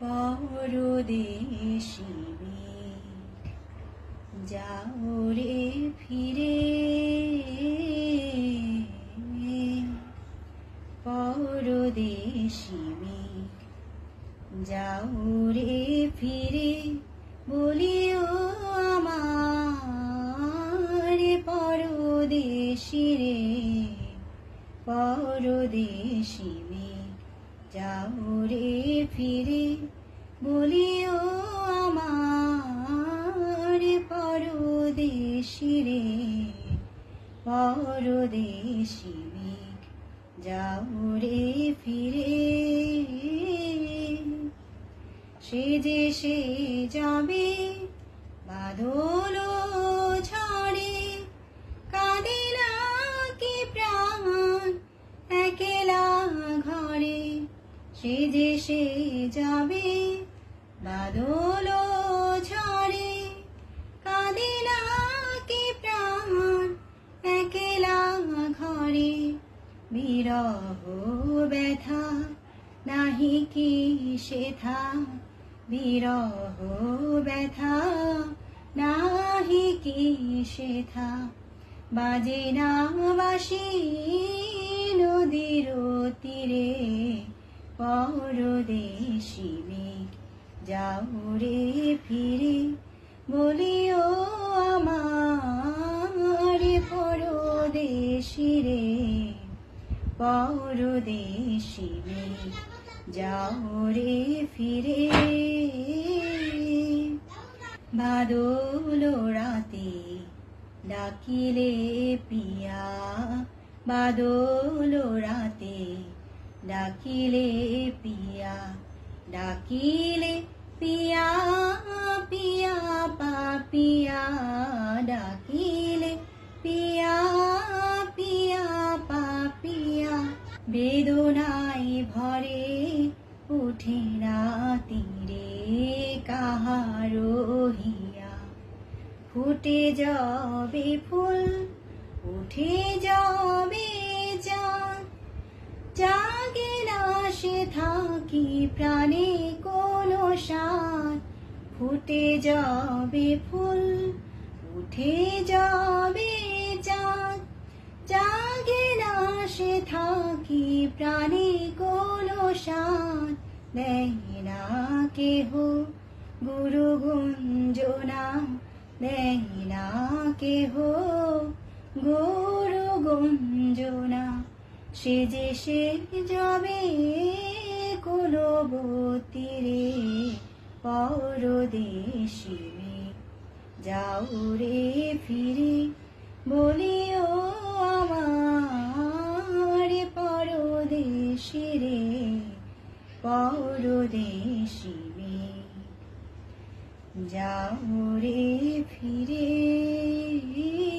পরদেশি যাও রে ফিরে। পরদেশি যাও রে ফিরে। বলিও আমার পরদেশি রে পরদেশি মেঘ যাও ফিরে বলিও আমার পরদেশি রে, পরদেশি মেঘ যাও রে ফিরে। সে যে সে যাবে বাদল সে যে সে যাবে বাদল ঝড়ে কাঁদে না কি প্রাণ, একলা ঘরে। বিরহ ব্যথা, নাহি কি সেথা। বিরহ ব্যথা, নাহি কি সেথা। বাজে না বাসি নদীর তীরে। পরদেশি মেঘ যাও রে ফিরে, বলিও আমার পরদেশি রে। পরদেশি মেঘ যাও রে ফিরে। বাদল রাতে ডাকিলে পিয়া, বাদল রাতে ডাকিলে পিয়া ডাকিলে পিয়া পিয়া পাপিয়া ডাকিলে পিয়া পিয়া পাপিয়া বেদনায় ভরে উঠে না তীরে কাহারো হিয়া। ফুটে যাবে ফুল, উঠে যাবে চাঁদ। জাগে না সে থাকি প্রাণে কোনো সাত ফুটে যাবে ফুল, উঠে যাবে চাঁদ। জাগে না সে থাকি প্রাণে কোনো সাত দেয় না কেহ গুরু গুঞ্জনা দেয় না কেহ গুরু গুঞ্জনা। সে যে সে যাবে কুলবতীরে, পরদেশি মেঘ যাও রে ফিরে, বলিও আমার পরদেশি রে, পরদেশি যাও রে ফিরে।